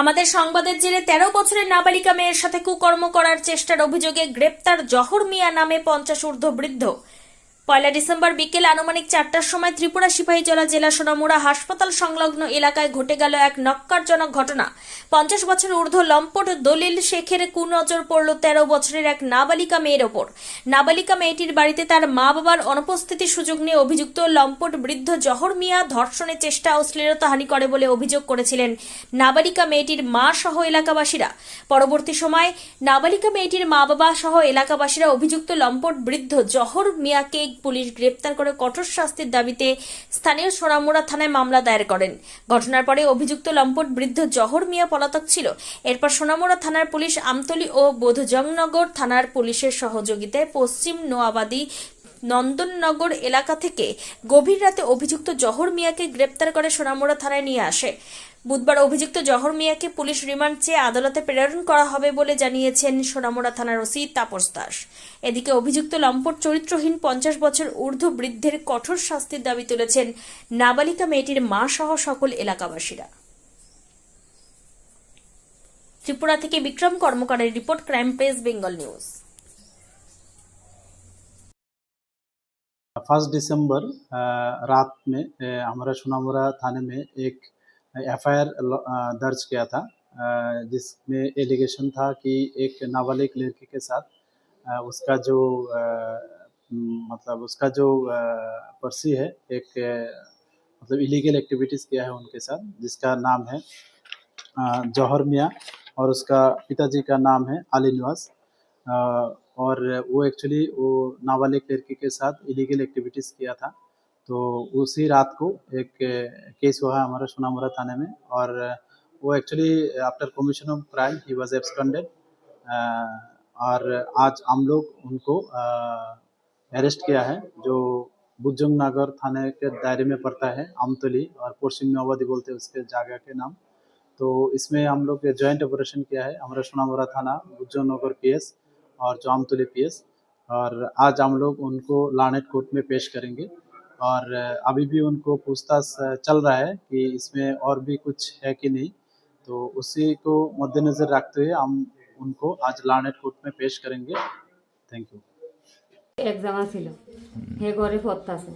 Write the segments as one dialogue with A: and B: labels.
A: আমাদের সংবাদের জেরে তেরো বছরের নাবালিকা মেয়ের সাথে কুকর্ম করার চেষ্টার অভিযোগে গ্রেপ্তার জহর মিয়া নামে পঞ্চাশ ঊর্ধ্ব বৃদ্ধ। পয়লা ডিসেম্বর বিকেল আনুমানিক চারটার সময় ত্রিপুরা সিপাহীজলা জেলা সোনামুড়া হাসপাতাল সংলগ্ন এলাকায় ঘটে গেল এক নক্কারজনক ঘটনা। পঞ্চাশ বছর ঊর্ধ্ব লম্পট দলিল শেখের কুনজর পড়ল তেরো বছরের এক নাবালিকা মেয়ের ওপর। নাবালিকা মেয়েটির বাড়িতে তার মা বাবার অনুপস্থিতির সুযোগ নিয়ে অভিযুক্ত লম্পট বৃদ্ধ জহর মিয়া ধর্ষণের চেষ্টা ও শ্লীলতাহানি করে বলে অভিযোগ করেছিলেন নাবালিকা মেয়েটির মা সহ এলাকাবাসীরা। পরবর্তী সময় নাবালিকা মেয়েটির মা বাবা সহ এলাকাবাসীরা অভিযুক্ত লম্পট বৃদ্ধ জহর মিয়াকে পুলিশ গ্রেপ্তার করে কঠোর শাস্তির দাবিতে স্থানীয় সোনামুড়া থানায় মামলা দায়ের করেন। ঘটনার পরে অভিযুক্ত লম্পট বৃদ্ধ জহর মিয়া পলাতক ছিল। এরপর সোনামুড়া থানার পুলিশ আমতলী ও বোধজংনগর থানার পুলিশের সহযোগিতায় পশ্চিম নোয়াবাদী নন্দননগর এলাকা থেকে গভীর রাতে অভিযুক্ত জহর মিয়াকে গ্রেপ্তার করে সোনামুড়া থানায় নিয়ে আসে। বুধবার অভিযুক্ত জহর মিয়াকে পুলিশ রিমান্ড চেয়ে আদালতে প্রেরণ করা হবে বলে জানিয়েছেন সোনামুড়া থানার ওসি তাপস দাস। এদিকে অভিযুক্ত লম্পট চরিত্রহীন পঞ্চাশ বছর ঊর্ধ্ব বৃদ্ধের কঠোর শাস্তির দাবি তুলেছেন নাবালিকা মেয়েটির মা সহ সকল এলাকাবাসীরা। ত্রিপুরা থেকে Bikram কর্মকারের report, crime press, Bengal news.
B: First दिसंबर रात में हमारा सोनामुरा थाने में एक एफआईआर दर्ज किया था जिसमें एलिगेशन था कि एक नाबालिग लड़की के साथ उसका जो मतलब उसका जो पर्सी है एक मतलब इलीगल एक्टिविटीज़ किया है उनके साथ जिसका नाम है जौहर मियाँ और उसका पिताजी का नाम है अ, और वो एक्चुअली वो नाबालिग लड़की के साथ इलीगल एक्टिविटीज़ किया था। तो उसी रात को एक केस हुआ हमारा सोनामुरा थाने में और वो actually after commission of crime he was absconded और आज हम लोग उनको अरेस्ट किया है, जो बुजुंग नगर थाने के दायरे में पड़ता है, आमतली और पश्चिम नवाबादी बोलते हैं उसके जगह के नाम। तो इसमें हम लोग जॉइंट ऑपरेशन किया है, हमारा सोनामुरा थाना बुजुंग नगर पीएस और जो आमतली पीएस और आज हम लोग उनको लानेट कोर्ट में पेश करेंगे और अभी भी उनको पूछताछ चल रहा है कि इसमें और भी कुछ है कि नहीं तो उसी को मद्देनज़र रखते हुए हम उनको आज लानेट कोर्ट में पेश करेंगे थैंक यू
C: এক্সাম ছিল হে ঘরে পড়তাছে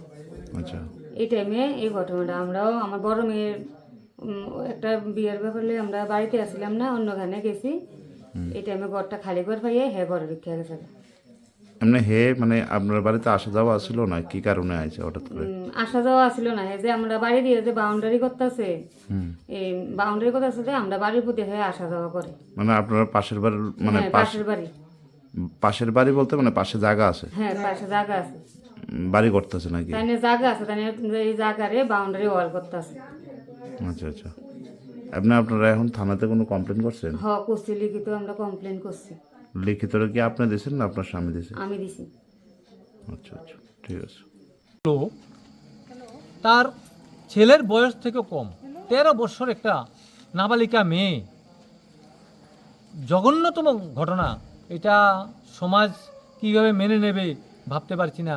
D: আচ্ছা
C: এই টাইমে এই ঘটনাটা আমরাও আমার বড় মেয়ের উম, একটা বিয়ের ব্যাপারে আমরা বাড়িতে আসছিলাম না অন্যখানে গেছি এই টাইমে ঘরটা খালি করে পাইয়ে হে ঘরে রেখে গেছে
D: এমনি হে মানে আপনার বাড়িতে আসা যাওয়া ছিল না? কি কারণে আইছে হঠাৎ করে?
C: আসা যাওয়া আসছিল না। হে যে আমরা বাড়ি দিয়ে যে বাউন্ডারি করতেছে এই বাউন্ডারি করতেছে যে আমরা বাড়ির প্রতি হয়ে আসা যাওয়া করে।
D: মানে আপনার পাশের বাড়ির মানে
C: হ্যাঁ পাশের বাড়ি।
D: পাশের বাড়ি বলতে মানে পাশে জায়গা আছে?
C: হ্যাঁ পাশে জায়গা আছে।
D: বাড়ি করতেছে নাকি?
C: তাই জায়গা আছে তাই এই জায়গারে বাউন্ডারি ওয়াল করতেছে।
D: আচ্ছা আচ্ছা। আপনি আপনারা এখন থানাতে কোনো কমপ্লেন করছেন?
C: হ করছি লিখিত আমরা কমপ্লেন করছি।
D: লিখিত কি আপনি দিয়েছেন না আপনার স্বামী দিয়েছেন
C: আমি দিছি।
D: আচ্ছা আচ্ছা ঠিক আছে।
E: লোক তার ছেলের বয়স থেকে কম তেরো বছর একটা নাবালিকা মেয়ে। জঘন্যতম ঘটনা এটা সমাজ কীভাবে মেনে নেবে ভাবতে পারছি না।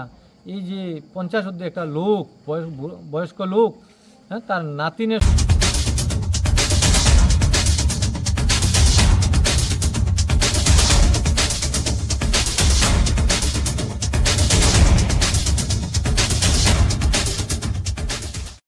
E: এই যে পঞ্চাশ অব্দি একটা লোক বয়স বয়স্ক লোক হ্যাঁ তার নাতিনের